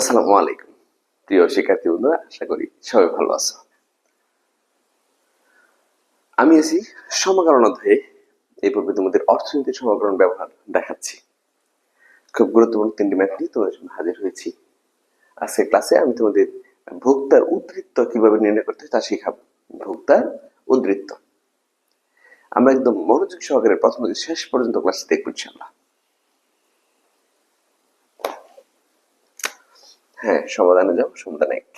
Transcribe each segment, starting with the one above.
আসসালামু আলাইকুম। প্রিয় শিক্ষার্থী বন্ধুরা, আশা করি সবাই ভালো আছো। আমি আছি সমাকরণ অধ্যায়ে। এই পর্বে তোমাদের অর্থনীতির সমাকরণ ব্যবহার দেখাচ্ছি। খুব গুরুত্বপূর্ণ তিনটি ম্যাথ নিয়ে তোমাদের সামনে হাজির হয়েছি। আজকে ক্লাসে আমি তোমাদের ভোক্তার উদ্বৃত্ত কীভাবে নির্ণয় করতে হয় তা শেখাবো। ভোক্তার উদ্বৃত্ত আমরা একদম মনোযোগ সহকারে প্রথম শেষ পর্যন্ত ক্লাস দেখব ইনশাল্লাহ হ্যাঁ সমাধানে যাও সমাধান এক।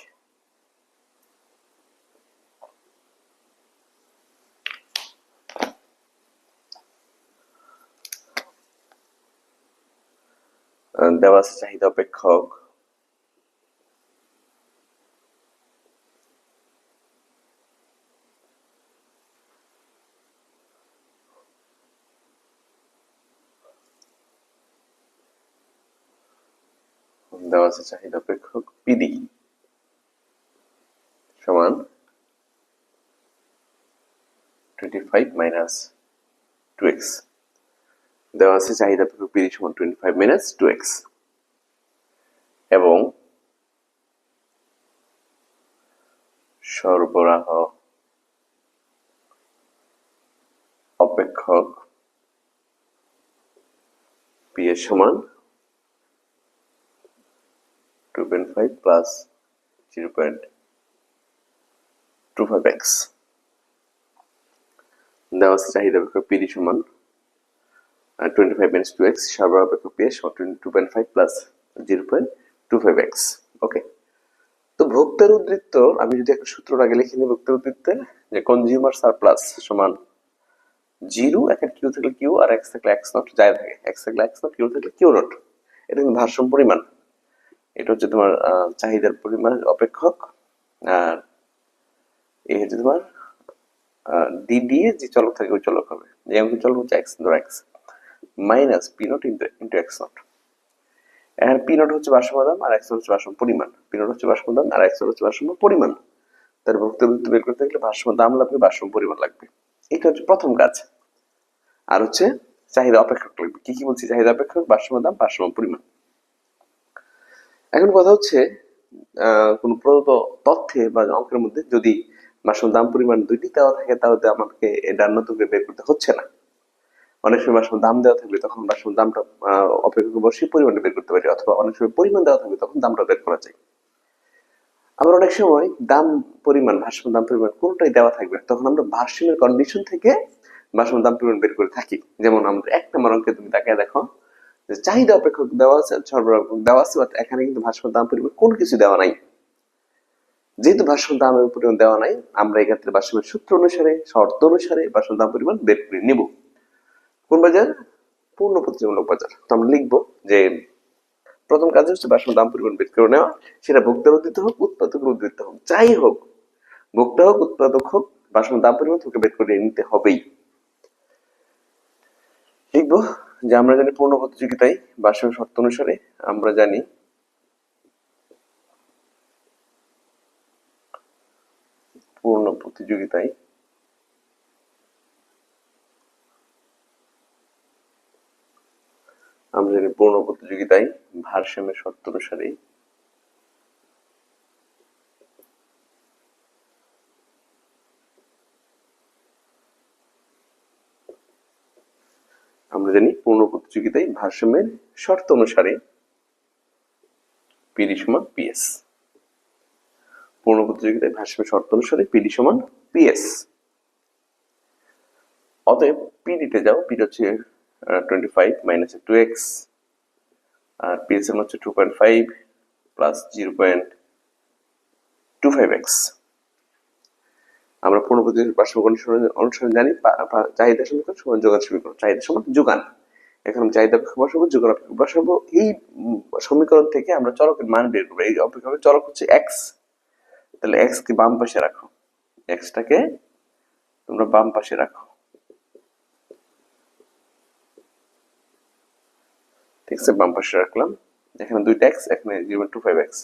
দেওয়া চাহিদা অপেক্ষক দেওয়া আছে, চাহিদা অপেক্ষক পিডি সমান twenty five minus two x দেওয়া আছে চাহিদা অপেক্ষক পিডি সমান twenty five minus two x এবং সরবরাহ অপেক্ষক পি এর সমান 2.5 plus 0.25x দেওয়া আছে চাহিদা অপেক্ষক পিডি সমান twenty five minus two x সরবরাহ অপেক্ষক পি সমান twenty two point five plus zero point two five x okay তো ভোক্তার উদ্বৃত্ত আমি যদি একটা সূত্র আগে লিখে নিই ভোক্তার উদ্বৃত্তের যে কনজিউমার সারপ্লাস সমান জিরো এখানে কিউ থাকলে কিউ, আর এক্স থাকলে এক্স নট যাই থাকে। এক্স থাকলে এক্স নট কিউ থাকলে কিউ নট এটা কিন্তু ভারসাম্য পরিমাণ। এটা হচ্ছে তোমার চাহিদার পরিমাণ অপেক্ষক। আর এই হচ্ছে তোমার ডি দিয়ে যে চলক থাকে, ওই চলক হবে। যেমন চলক হচ্ছে এক্স ধরো x minus p nought into into x nought এখানে পি নট হচ্ছে ভারসাম্য দাম আর এক্স হচ্ছে ভারসাম্য পরিমাণ। পি নট হচ্ছে ভারসাম্য দাম আর এক্স হচ্ছে ভারসাম্য পরিমাণ। তার ভুক্তভুক্ত বের করতে গেলে ভারসাম্য দাম লাগবে, ভারসাম্য পরিমাণ লাগবে। এটা হচ্ছে প্রথম কাজ। আর হচ্ছে চাহিদা অপেক্ষক লাগবে। কি কি বলছি? চাহিদা অপেক্ষক, ভারসাম্য দাম, ভারসাম্য পরিমাণ। এখন কথা হচ্ছে কোনো প্রদত্ত তথ্যে বা অঙ্কের মধ্যে যদি মাসুল দাম পরিমাণ দুইটি দেওয়া থাকে, তাহলে আমাকে এটা নতুন বের করতে হচ্ছে না অনেক সময় মাসুল দাম দেওয়া থাকবে তখন মাসুল দামটা অপেক্ষা বসে পরিমাণটা বের করতে পারি, অথবা অনেক সময় পরিমাণ দেওয়া থাকবে তখন দামটা বের করা যায় আবার অনেক সময় দাম পরিমাণ ভারসাম্য দাম পরিমাণ কোনটাই দেওয়া থাকবে। তখন আমরা ভারসাম্যের কন্ডিশন থেকে ভারসাম্য দাম পরিমাণ বের করে থাকি যেমন আমাদের এক নম্বর অঙ্কে তুমি তাকে দেখো যে চাহিদা অপেক্ষক দেওয়া আছে, সরবরাহ দেওয়া আছে এখানে কিন্তু ভারসাম্য দাম পরিমাণ কোনো কিছু দেওয়া নাই। যেহেতু ভারসাম্য দাম পরিমাণ দেওয়া নাই, আমরা এই ক্ষেত্রে সূত্র অনুসারে, শর্ত অনুসারে দাম পরিমাণ বের করে নিব। কোন বাজার? পূর্ণ প্রতিযোগিতামূলক বাজার। তো আমরা লিখব যে প্রথম কাজ হচ্ছে ভারসাম্য দাম পরিমাণ বের করে নেওয়া, সেটা ভোক্তার উদ্বৃত্ত হোক, উৎপাদকের উদ্বৃত্ত হোক, যাই হোক, ভোক্তা হোক, উৎপাদক হোক, ভারসাম্য দাম পরিমাণ তোকে বের করে নিতে হবেই। লিখব যে আমরা জানি পূর্ণ প্রতিযোগিতায় ভারসাম্য শর্ত অনুসারে আমরা জানি পূর্ণ প্রতিযোগিতায় আমরা জানি পূর্ণ প্রতিযোগিতায় ভারসাম্যের শর্ত অনুসারে আমরা জানি পূর্ণ প্রতিযোগিতায় ভারসাম্যের শর্ত অনুসারে পিডি সমান পিএস পূর্ণ প্রতিযোগিতায় ভারসাম্যের শর্ত অনুসারে পিডি সমান পিএস অতএব পিডিতে যাও পিডি হচ্ছে twenty five minus two x আর পিএস এর হচ্ছে two point five plus zero point two five x আমরা পূর্ণ প্রতিযোগিতার ভারসাম্য কন্ডিশন অনুসারে জানি চাহিদা সমীকরণ সমান যোগান সমীকরণ চাহিদা সমান যোগান। এখন চাহিদা অপেক্ষক বসাবো, যোগান অপেক্ষক বসাবো। এই সমীকরণ থেকে আমরা চলকের মান বের করব। এই অপেক্ষকের চলক হচ্ছে এক্স তাহলে এক্স কে বাম পাশে রাখো। এক্সটাকে তোমরা বাম পাশে রাখো। বাম পাশে রাখলাম। এখানে দুইটা এক্স এখানে টু ফাইভ এক্স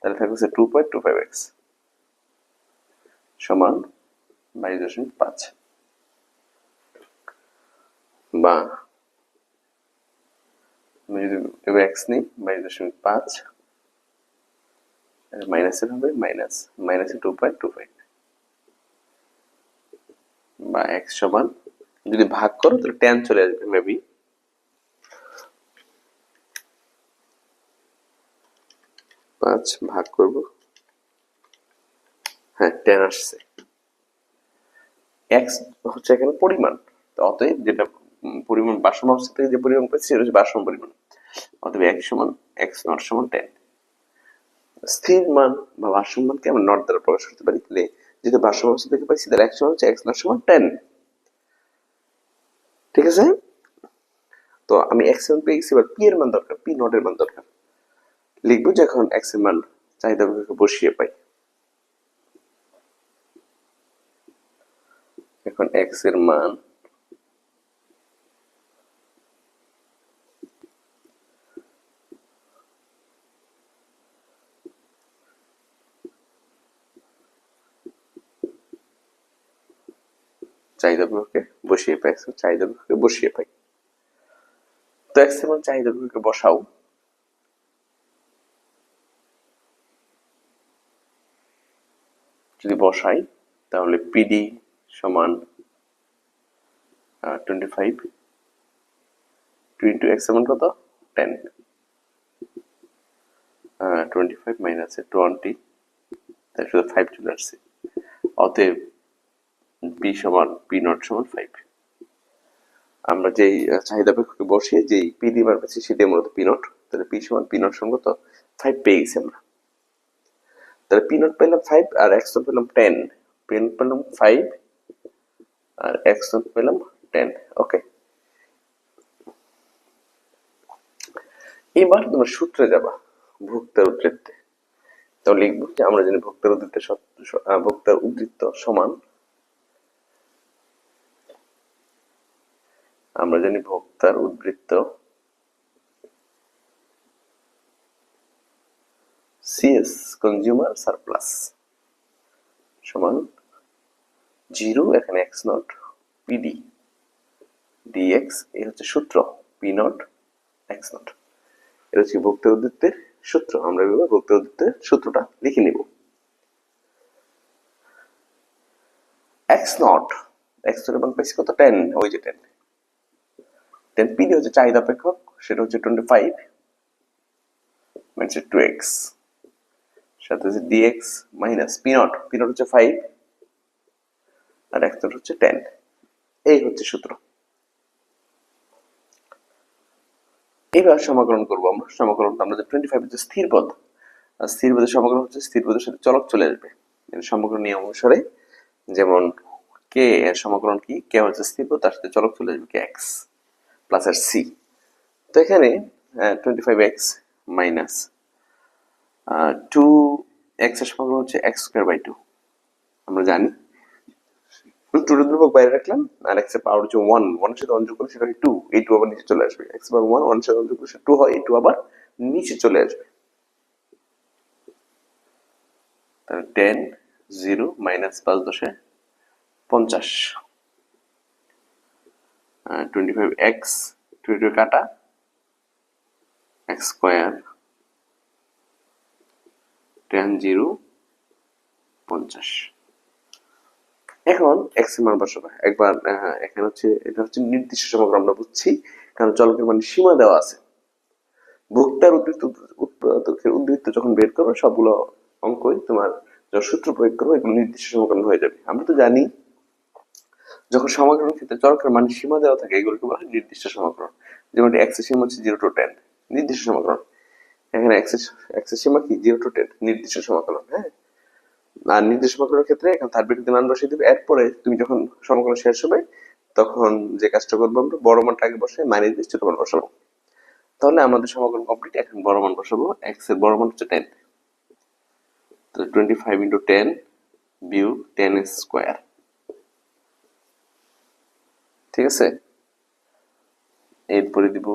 তাহলে two point two five x সমান বাইশ দশমিক পাঁচ। বা যদি এবার এক্স নিই বাইশ দশমিক পাঁচ মাইনাসের হবে মাইনাস মাইনাসে টু পয়েন্ট টু ফাইভ বা এক্স সমান, যদি ভাগ করো তাহলে টেন চলে আসবে মেবি পাঁচ ভাগ করব। হ্যাঁ টেন আসছে। এক্স হচ্ছে এখানে পরিমাণ। অতএব যেটা পরিমাণ বাসম অবস্থা থেকে যে পরিমাণ পাচ্ছি সেটা হচ্ছে বাসম পরিমাণ। অতএব এক সমান এক্স নট সমান টেন স্থির মান বা ভারসাম্য মানকে আমরা নট দ্বারা প্রকাশ করতে পারি। তাহলে যেহেতু ভারসাম্য অবস্থা থেকে পাইছি তাহলে এক্স সমান হচ্ছে এক্স নট সমান টেন ঠিক আছে? তো আমি এক্সের পেয়ে গেছি, এবার পি এর মান দরকার পি নট এর মান দরকার। লিখব যে এখন এক্সের মান চাহিদা বসিয়ে পাই। এখন এক্সের মান চাহিদা বিভাগে বসিয়ে পাই চাহিদা বসিয়ে পাই। তো এক্সের চাহিদা বসাও। যদি বসাই, তাহলে পিডি সমান twenty five two into x কত? Ten twenty five minus twenty তার শুধু ফাইভ চলে আসছে। অতএব পি সমান পি নট সমান ফাইভ আমরা যেই চাহিদা পেক্ষকে বসিয়ে যেই পি ডি বার পাচ্ছি সেটাই মূলত পি নট। তাহলে পি সমান পি নট সমান কত ফাইভ পেয়ে গেছি আমরা। তাহলে পি নট পেলাম ফাইভ আর এক্স পেলাম টেন পি নট পেলাম ফাইভ আর এক্স পেলাম টেন ওকে এবার তোমরা সূত্রে যাবা ভোক্তার উদ্ধৃত্তে। তো লিখব যে আমরা জানি ভোক্তার উদ্ধৃত্ত ভোক্তার উদ্ধৃত্ত সমান আমরা জানি ভোক্তার উদ্বৃত্ত। সিএস কনজিউমার সারপ্লাস সমান জিরো, এখানে এক্স নট পিডি ডিএক্স এই হচ্ছে সূত্র পি নট এক্স নট এটা হচ্ছে ভোক্তা উদ্বৃত্তের সূত্র, আমরা এভাবে ভোক্তা উদ্বৃত্তের সূত্রটা লিখে নিব। এক্স নট এক্স নট এবং পেয়েছি কত? টেন ওই যে টেন টেন পিডি হচ্ছে চাহিদা অপেক্ষক, সেটা হচ্ছে twenty five minus two x সাথে হচ্ছে dx minus p nought p nought হচ্ছে ফাইভ আর এক্স নট হচ্ছে টেন এই হচ্ছে সূত্র। এবার সমাকলন করব আমরা। সমাকলন আমরা যে টোয়েন্টি ফাইভ হচ্ছে স্থির পদ, আর স্থির পদের সমাকলন হচ্ছে স্থির পদের সাথে চলক চলে আসবে। সমাকলন নিয়ম অনুসারে যেমন কে সমাকলন কি? কে হচ্ছে স্থির পদ, তার সাথে চলক চলে আসবে কে এক্স প্লাস আর সি তো এখানে twenty five x minus two এক্সের সমাকলন হচ্ছে এক্স স্কোয়ার বাই টু আমরা জানি। টু ধ্রুবক বাইরে রাখলাম, আর এক্সের পাওয়ার হচ্ছে ওয়ান ওয়ানের সাথে ওয়ান যোগ করলে সেটা টু এই টু আবার নিচে চলে আসবে। এক্স পাওয়ার ওয়ান ওয়ানের সাথে ওয়ান যোগ করলে টু হয়। এই টু আবার নিচে চলে আসবে। তাহলে টেন জিরো মাইনাস পাঁচ দশে পঞ্চাশ। টোয়েন্টি ফাইভ কাটা এক্স স্কোয়ার টেন জিরো পঞ্চাশ। এখন এক্সের মান বসাবো। একবার এখানে হচ্ছে, এটা হচ্ছে নির্দিষ্ট সমগ্র আমরা বুঝছি, কারণ চলকের মানে সীমা দেওয়া আছে। ভোক্তার উদ্বৃত্ত, উৎপাদকের উদ্বৃত্ত যখন বের করবে, সবগুলো অঙ্কই তোমার যখন সূত্র প্রয়োগ করবে, এগুলো নির্দিষ্ট সমীকরণ হয়ে যাবে। আমরা তো জানি যখন সমাকলনের ক্ষেত্রে চলকের মানে সীমা দেওয়া থাকে, এগুলোকে বলা নির্দিষ্ট সমাকলন যেমন এক্সের সীমা হচ্ছে জিরো টু টেন নির্দিষ্ট সমাকলন এখানে এক্স এক্সের সীমা কি? জিরো টু টেন নির্দিষ্ট সমাকলন হ্যাঁ? আর নির্দিষ্ট সমাকলনের ক্ষেত্রে এখন তার বিরুদ্ধে মান বসিয়ে দিবে। এরপরে তুমি যখন সমাকলন শেষ হবে, তখন যে কাজটা করব আমরা, বড় মানটা আগে বসে মাইনাস দিয়ে ছোট মান বসাবো। তাহলে আমাদের সমাকলন কমপ্লিট এখন বড় মান বসাবো। এক্সের বড় মান হচ্ছে টেন তো twenty five into ten by ten square ঠিক আছে? এরপরে দিব।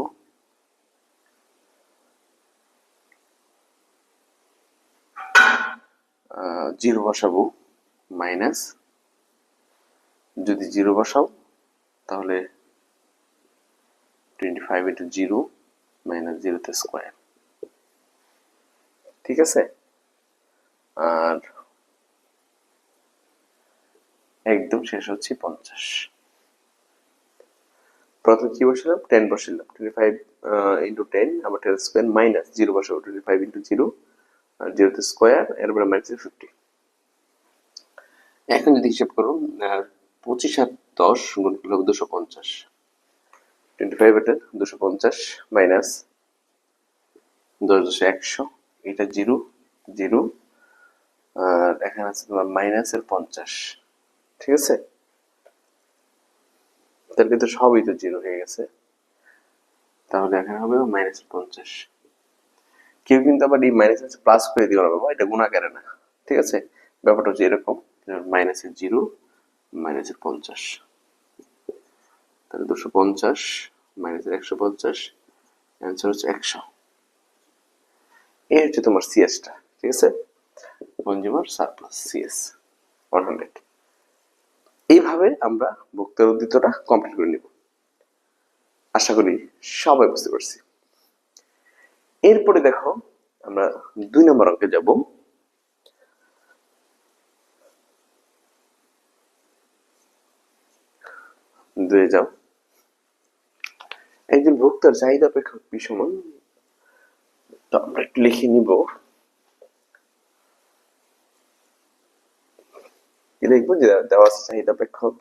জিরো বসাবো মাইনাস যদি জিরো বসাও, তাহলে twenty five into zero minus জিরোতে স্কোয়ার ঠিক আছে? আর একদম শেষ হচ্ছে পঞ্চাশ। প্রথমে কি বসালাম? টেন বসালাম। টোয়েন্টি ফাইভ ইন্টু টেন আবার টেন স্কোয়ার মাইনাস জিরো বসাবো টোয়েন্টি ফাইভ ইন্টু জিরো আর জিরোতে স্কোয়ার এরপরে মাইনাস ফিফটি এখন যদি হিসাব করো পঁচিশ আর দশ গুণ করলে হবে দুশো পঞ্চাশ। টোয়েন্টি ফাইভ এটা দুশো পঞ্চাশ মাইনাস দশ দশে একশো, এটা জিরো জিরো আর এখানে আছে তোমার মাইনাসের পঞ্চাশ। ঠিক আছে? তাহলে কিন্তু সবই তো জিরো হয়ে গেছে। তাহলে এখানে হবে মাইনাস পঞ্চাশ। কেউ কিন্তু আবার এই মাইনাস প্লাস করে দিও না বাবা, এটা গুণাকারে না। ঠিক আছে? ব্যাপারটা হচ্ছে এরকম মাইনাসের জিরো মাইনাসের পঞ্চাশ। তাহলে দুশো পঞ্চাশ মাইনাসের একশো পঞ্চাশ অ্যান্সার হচ্ছে একশো। এই হচ্ছে তোমার সিএসটা ঠিক আছে? Consumer surplus CS one hundred এইভাবে আমরা ভোক্তার উদ্দিতটা কমপ্লিট করে নিব। আশা করি সবাই বুঝতে পারছি। এরপরে দেখো আমরা দুই নম্বর অঙ্কে যাব। দুয়ে যাও। একজন ভোক্তার চাহিদা অপেক্ষক সমান তো আমরা একটু লিখে নিব। কি লিখব যে দেওয়া আছে চাহিদা অপেক্ষক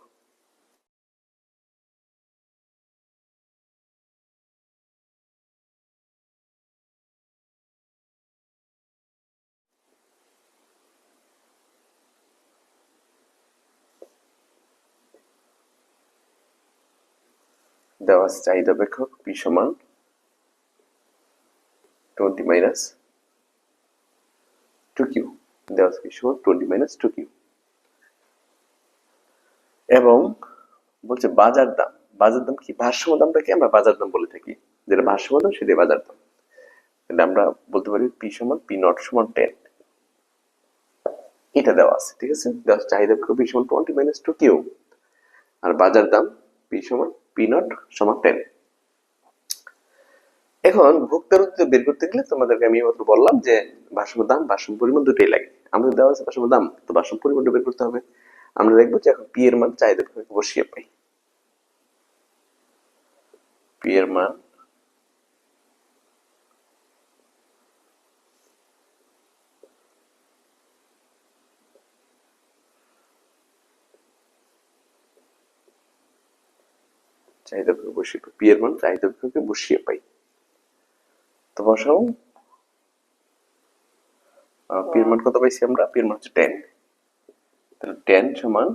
দেওয়া আছে চাহিদা অপেক্ষক পি সমান টোয়েন্টি মাইনাস টু কিউ দেওয়া আছে পি সমান টোয়েন্টি মাইনাস টু কিউ এবং বলছে বাজার দাম বাজার দাম কি? ভারসাম্য দামটাকে আমরা বাজার দাম বলে থাকি। যেটা ভারসাম্য দাম, সেটাই বাজার দাম। কিন্তু আমরা বলতে পারি পি সমান পি নট সমান টেন। এটা দেওয়া আছে, ঠিক আছে? দেওয়া চাহিদা পি সমান টোয়েন্টি মাইনাস টু কিউ আর বাজার দাম পি সমান পি নট সমান টেন। এখন ভোক্তার উদ্যোগ বের করতে গেলে তোমাদেরকে আমি মাত্র বললাম যে ভারসাম্য দাম, ভারসাম্য পরিমাণ দুটোই লাগে। আমাদের দেওয়া আছে ভারসাম্য দাম, তো ভারসাম্য পরিমাণটা বের করতে হবে। আমরা দেখব যে এখন পি এর মান চাহিদা বিভাগে বসিয়ে পাই। পি এর মান চাহিদা বিভাগে বসিয়ে পাই। পি মান চাহিদা বিভাগে বসিয়ে পাই। তো বসাও মান কত পাইছি আমরা? মান হচ্ছে টেন তাহলে টেন সমান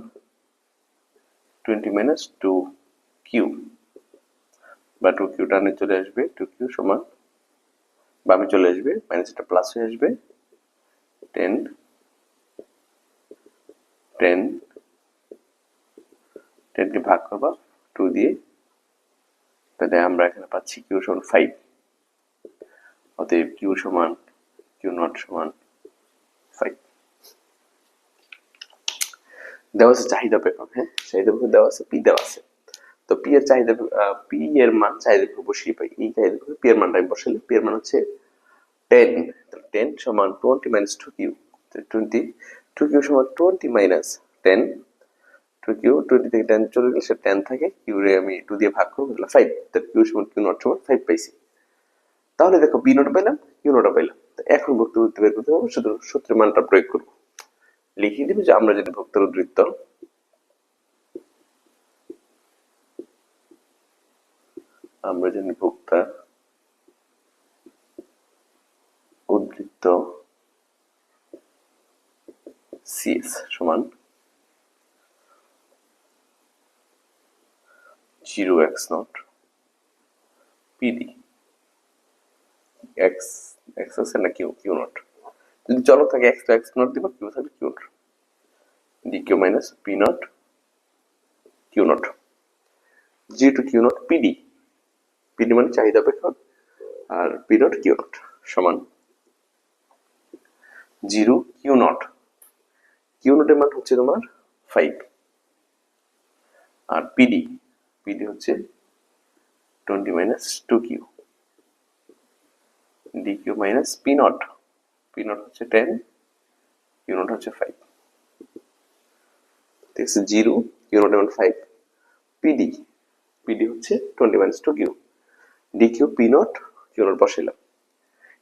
টোয়েন্টি মাইনাস টু কিউ বা টু কিউ টানে চলে আসবে টু সমান বামে চলে আসবে মাইনাস এটা প্লাস হয়ে আসবে টেন টেন টেনকে ভাগ করবা টু দিয়ে, তাহলে আমরা এখানে পাচ্ছি কিউ সমান ফাইভ অতএব কিউ সমান কিউ নট সমান ফাইভ দেওয়া আছে চাহিদা অপেক্ষক হ্যাঁ? চাহিদা অপেক্ষক দেওয়া আছে পি দেওয়া আছে তো পি এর চাহিদা পি এর মান চাহিদা অপেক্ষক বসিয়ে পাই এই চাহিদা অপেক্ষক পি এর মানটা আমি বসালে পি এর মান হচ্ছে টেন টেন সমান twenty minus two q twenty two q সমান twenty minus ten two q twenty থেকে টেন চলে গেলে সে টেন থাকে কিউ রে আমি টু দিয়ে ভাগ করব ফাইভ তাহলে কিউ সমান কিউ নট সমান ফাইভ পাইছি। তাহলে দেখো বি নোট পাইলাম কিউ নোট পাইলাম, তো এখন বক্তব্য বের করতে হবে, শুধু সূত্রের মানটা প্রয়োগ করব। লিখিয়ে দিবে যে আমরা যদি ভক্তের উদ্ধৃত্ত আমরা জানি ভোক্তা উদ্বৃত্ত সিএস সমান zero x nought PD x x আছে না কিউ কিউ নট। যদি চলক থাকে এক্স এক্স নট দিব কিউ থাকবে q nought d q minus p nought q nought g two q nought PD PD মানে চাহিদা অপেক্ষক আর পি নট কিউ নট সমান। জিরো কিউ নট কিউ নটের মান হচ্ছে তোমার ফাইভ আর পিডি পিডি হচ্ছে twenty minus two q d q minus p nought p nought হচ্ছে টেন কিউ নট হচ্ছে ফাইভ আছে জিরো কিউ নট এমন ফাইভ পিডি পিডি হচ্ছে twenty minus two q d q p nought বসাইলাম।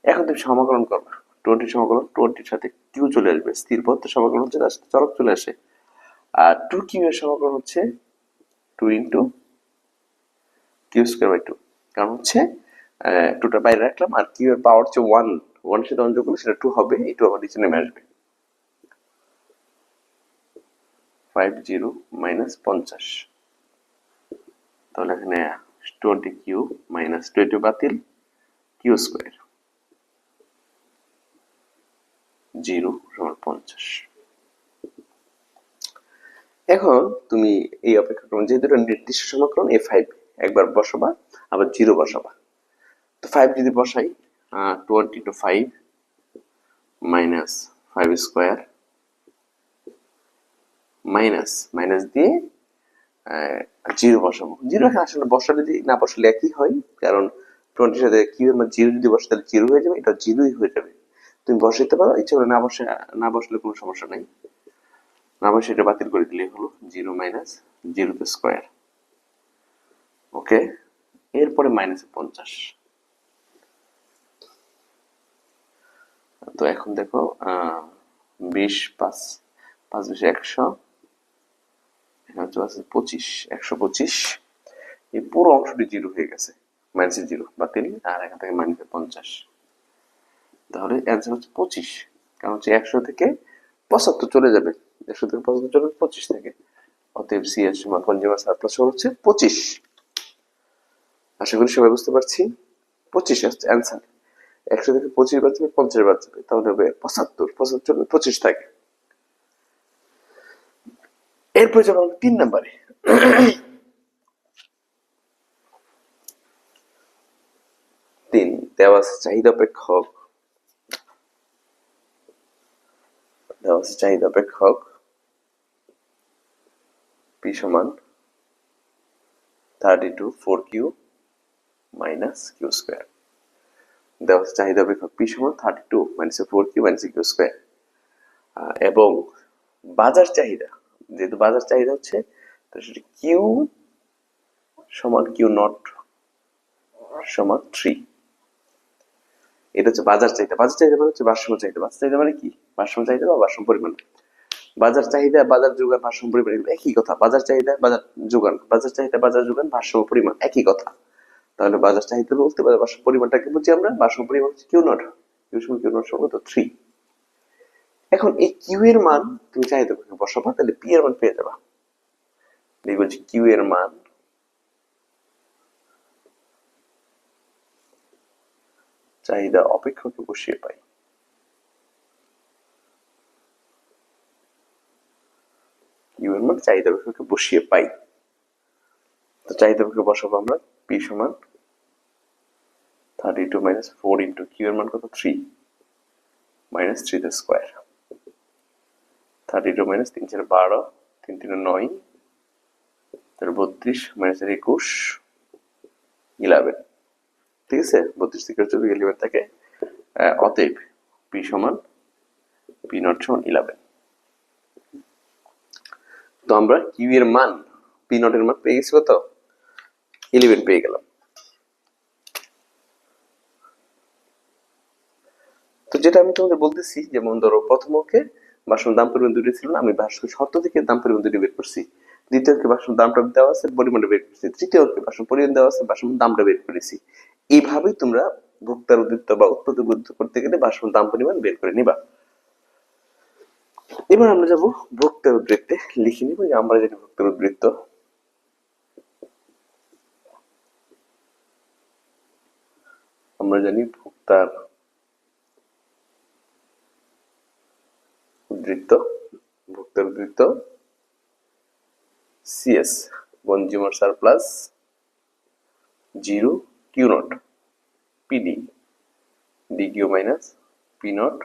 এখন তুমি সমাকলন করবা টোয়েন্টি সমাকলন টোয়েন্টির সাথে কিউ চলে আসবে। স্থির পথ সমাকলন হচ্ছে তার চলক চলে আসে। আর টু কিউ এর সমাকলন হচ্ছে two into q square by two কারণ হচ্ছে টুটা বাইরে রাখলাম, আর কিউ এর পাওয়ার হচ্ছে ওয়ান ওয়ান সাথে অন যোগ করলে সেটা টু হবে এই টু আবার আসবে। ফাইভ জিরো মাইনাস পঞ্চাশ। তাহলে এখানে টোয়েন্টি কিউ মাইনাস টোয়েন্টি বাতিল কিউ স্কোয়ার জিরো সমান পঞ্চাশ। এখন তুমি এই অপেক্ষাক্রম যেহেতু নির্দিষ্ট সমাকলন এ ফাইভ একবার বসাবা, আবার জিরো বসাবা। তো ফাইভ যদি বসাই twenty two five minus five square minus minus দিয়ে জিরো বসাবো। জিরো আসলে বসালে যদি না বসালে একই হয়, কারণ টোয়েন্টির সাথে কিউ এর মধ্যে জিরো যদি বসে, তাহলে জিরো হয়ে যাবে, এটা জিরোই হয়ে যাবে। তুমি বসাইতে পারো, ইচ্ছে করে না বসে না বসলে কোনো সমস্যা নাই। না বসে এটা বাতিল করে দিলে হলো, জিরো মাইনাস জিরোতে স্কোয়ার ওকে এরপরে মাইনাস পঞ্চাশ। তো এখন দেখো বিশ, পাঁচ পাঁচ বিশ, একশো আছে পঁচিশ, একশো পঁচিশ। এই পুরো অংশটি জিরো হয়ে গেছে মাইনাসের জিরো, বাতিল, আর এখান থেকে মাইনাসের পঞ্চাশ। তাহলে অ্যান্সার হচ্ছে পঁচিশ, কারণ হচ্ছে একশো থেকে পঁচাত্তর চলে যাবে। একশো থেকে পঁচাত্তর চলে পঁচিশ থেকে। অতএব সি এর সমান কনজিউমার সারপ্লাস হচ্ছে পঁচিশ। আশা করি সবাই বুঝতে পারছি। পঁচিশ অ্যান্সার একশো থেকে পঁচিশ বার যাবে পঞ্চাশ বার যাবে, তাহলে হবে পঁচাত্তর পঁচাত্তর পঁচিশ থাকে এরপরে যাব তিন নম্বরে। তিন, দেওয়া আছে চাহিদা অপেক্ষক। দেওয়া আছে চাহিদা অপেক্ষক। পি সমান thirty two four q minus q square দেওয়া আছে চাহিদা অপেক্ষক পি সমান thirty two minus four q minus q square এবং বাজার চাহিদা, যেহেতু বাজার চাহিদা হচ্ছে, তো সেটা কিউ সমান কিউ নট সমান থ্রি এটা হচ্ছে বাজার চাহিদা। বাজার চাহিদা মানে হচ্ছে ভারসাম্য চাহিদা। বাজার চাহিদা মানে কি? ভারসাম্য চাহিদা বা ভারসাম্য পরিমাণ। বাজার চাহিদা, বাজার যোগান, ভারসাম্য পরিমাণ একই কথা। বাজার চাহিদা, বাজার যোগান। বাজার চাহিদা, বাজার যোগান, ভারসাম্য পরিমাণ একই কথা। তাহলে বাজার চাহিদা বলতে পারে ভারসাম্য পরিমাণটাকে বুঝি আমরা? ভারসাম্য পরিমাণ হচ্ছে কিউ নট। কিউ সমান কিউ নট সমান তো থ্রি এখন এই কিউ এর মান তুমি চাহিদা করে বসাবা, তাহলে পি এর মান পেয়ে যাবা। দেখব যে কিউ এর মান চাহিদা অপেক্ষকে বসিয়ে পাই। কিউ এর মান চাহিদা অপেক্ষকে বসিয়ে পাই। তো চাহিদা অপেক্ষক বসাবো আমরা, পি সমান thirty two minus four into এর মান কত three minus three the square thirty two minus তিন চার বারো তিন তিন নয় তাহলে বত্রিশ মাইনাস একুশ ইলেভেন ঠিক আছে? বত্রিশ থেকে চব্বিশ ইলেভেন থাকে অতএব পি সমান পি নট সমান ইলেভেন তো আমরা কিউ এর মান পি নট এর মান পেয়ে গেছি কত? ইলেভেন পেয়ে গেলাম। যেটা আমি তোমাদের বলতেছি, যেমন ধরো প্রথম অঙ্কে বাসন দাম পরিমাণ দুটি ছিল আমি বাসন শর্ত থেকে দাম পরিমাণ দুটি বের করছি। দ্বিতীয় অঙ্কে বাসন দামটা দেওয়া আছে, পরিমাণটা বের করছি। তৃতীয় অঙ্কে বাসন পরিমাণ দেওয়া আছে, বাসন দামটা বের করেছি। এইভাবেই তোমরা ভোক্তার উদ্বৃত্ত বা উৎপাদক করতে গেলে বাসন দাম পরিমাণ বের করে নিবা। এবার আমরা যাব ভোক্তার উদ্বৃত্তে, লিখে নিব। আমরা জানি ভোক্তার উদ্বৃত্ত। আমরা জানি ভোক্তার উদ্ধৃত ভোক্তার উদ্ধৃত CS consumer surplus zero q nought PD d q minus p nought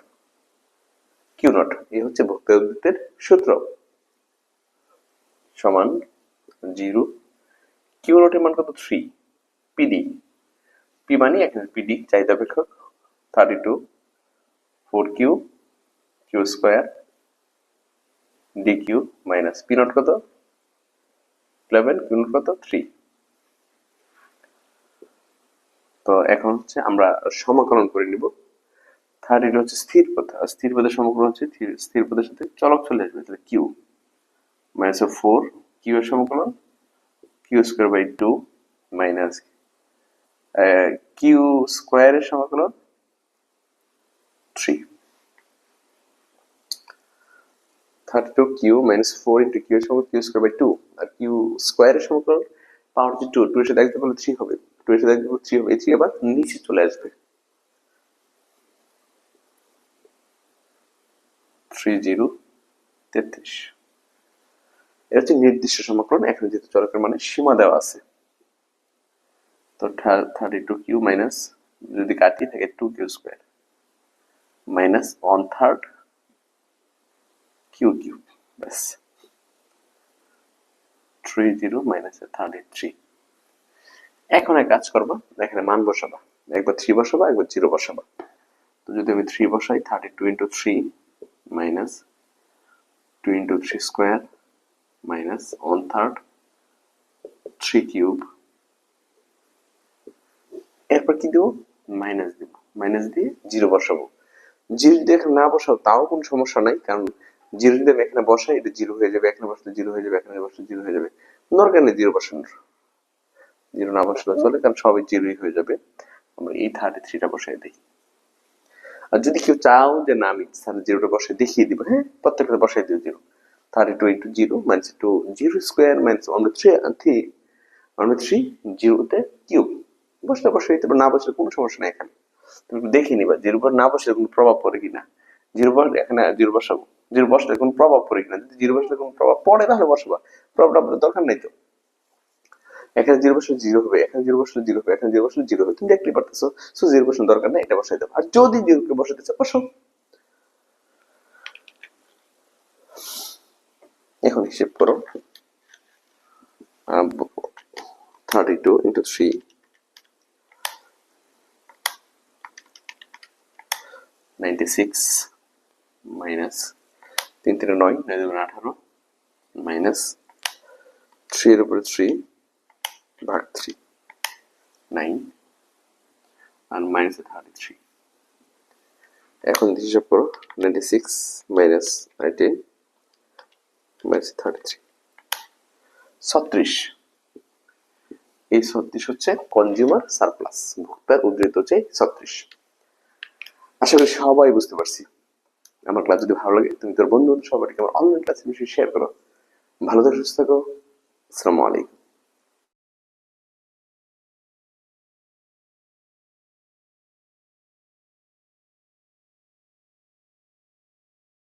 q nought এই হচ্ছে ভোক্তার উদ্ধৃতের সূত্র। সমান জিরো কিউ নটের মান কত? থ্রি পিডি পি মানে এখানে পিডি চাহিদা অপেক্ষক thirty two four q q square d q minus p কত? ইলেভেন কিউ নট কত? থ্রি তো এখন হচ্ছে আমরা সমাকলন করে নিব। থার্ড এটা হচ্ছে স্থির আর স্থির পদের হচ্ছে স্থির পদের সাথে চলক চলে আসবে। তাহলে কিউ মাইনাস ফোর কিউ এর সমাকলন q square by two minus q স্কোয়ারের সমাকলন three thirty two q minus four into q এর সমাকলন কিউ স্কোয়ার বাই টু আর কিউ স্কোয়ারের সমাকলন পাওয়ার হচ্ছে টু টু এর সাথে একদম করলে থ্রি হবে। টু এর সাথে একদম করলে থ্রি হবে। এই থ্রি আবার নিচে চলে আসবে। থ্রি জিরো তেত্রিশ। এটা নির্দিষ্ট সমাকলন। এখানে যেহেতু চলকের মানে সীমা দেওয়া আছে। তো থার্টি টু কিউ মাইনাস যদি কাটিয়ে থাকে two q square minus one third q q ব্যাস three zero minus thirty three এখন এক কাজ করবা, এখানে মান বসাবা। একবার থ্রি বসাবা, একবার জিরো বসাবা। তো যদি আমি থ্রি বসাই thirty two into three minus two into three square minus one third three cube এরপর কি দেবো? মাইনাস দিব। মাইনাস দিয়ে জিরো বসাবো। জিরো যদি এখানে না বসাও, তাও কোনো সমস্যা নাই, কারণ জিরো যদি আমি এখানে বসাই, এটা জিরো হয়ে যাবে। এখানে বসলে জিরো হয়ে যাবে এখানে বসলে জিরো হয়ে যাবে। দরকার নেই জিরো বসানোর। জিরো না বসলে চলে, কারণ সবই জিরোই হয়ে যাবে। আমরা এই থার্টি থ্রিটা বসাই দিই। আর যদি কেউ চাও যে না, আমি স্যার জিরোটা বসে দেখিয়ে দিব হ্যাঁ? প্রত্যেকটা বসাই দিও zero. Thirty two into zero minus two zero square minus one three three one three জিরোতে কিউব বসলে বসে দিতে না বসলে কোনো সমস্যা নেই এখানে। তুমি দেখে নিবা জিরো পর না বসলে কোনো প্রভাব পড়ে কিনা। জিরো পর এখানে জিরো বসাবো জিরো বসলে কোনো প্রভাব পড়ে কিনা। যদি জিরো বসলে কোনো প্রভাব পড়ে, তাহলে বসাবা প্রভাবটা পড়ার দরকার নেই তো। এখানে জিরো বসলে জিরো হবে, এখানে জিরো বসলে জিরো হবে, এখানে জিরো বসলে জিরো হবে। তুমি দেখতে পারতেছো সো জিরো বসানোর দরকার নেই, এটা বসাই দেবো আর যদি জিরোকে বসাতে চাও বসাও এখন হিসেব করো thirty two into three ninety six minus তিন তিনে নয় নয় দুগুণে আঠারো, মাইনাস থ্রি এর উপরে থ্রি ভাগ থ্রি, নাইন, আর মাইনাস থার্টি থ্রি। এখন হিসাব করো ninety six minus nineteen minus thirty three ছত্রিশ। এই ছত্রিশ হচ্ছে কনজিউমার সারপ্লাস ভোক্তার উদ্ধৃত হচ্ছে ছত্রিশ। আশা করি সবাই বুঝতে পারছি। আমার ক্লাস যদি ভালো লাগে, তুমি তোর বন্ধু, সবাইকে আমার অনলাইন ক্লাসে বিষয়ে শেয়ার করো। ভালো থাকো, সুস্থ থাকো। আসসালামু আলাইকুম।